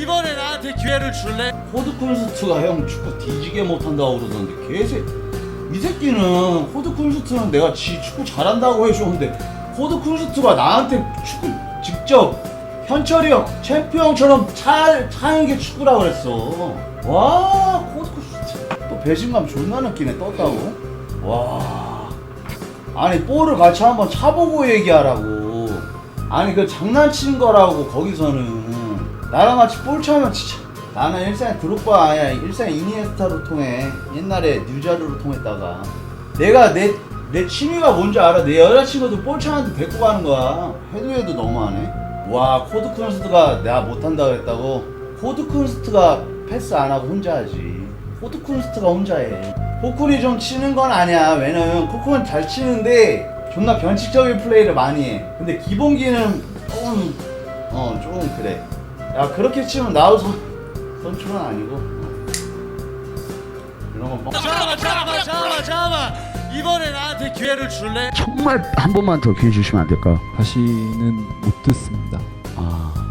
이번에 나한테 기회를 줄래? 호드쿤스트가 형 축구 뒤지게 못한다고 그러던데 개새. 이 새끼는 호드쿤스트는 내가 지 축구 잘한다고 해줬는데 호드쿤스트가 나한테 축구 직접 현철이 형 챔피언처럼 차, 차는 게 축구라 그랬어. 와 호드쿤스트. 또 배신감 존나 느끼네 떴다고. 와. 아니 볼을 같이 한번 차보고 얘기하라고. 아니 그 장난치는 거라고 거기서는 나랑 같이 볼 차면 진짜 나는 일산 드록바 아니야 일산 이니에스타로 통해 옛날에 뉴자르로 통했다가 내가 내, 내 취미가 뭔지 알아? 내 여자친구도 볼 차는데 데리고 가는 거야. 해도 해도 너무하네. 와 코드 쿤스트가 내가 못한다 그랬다고 코드 쿤스트가 패스 안 하고 혼자 하지. 코드 쿤스트가 혼자 해. 코쿤이 좀 치는 건 아니야. 왜냐면 코쿤은 잘 치는데 존나 변칙적인 플레이를 많이 해. 근데 기본기는 조금 어 조금 그래 야 그렇게 치면 나도 선, 선출은 아니고 어. 이런 건 뻥. 잠깐만 잠깐만 잠깐만 잠깐만 이번에 나한테 기회를 줄래? 정말 한 번만 더 기회 주시면 안 될까요? 다시는 못 듣습니다.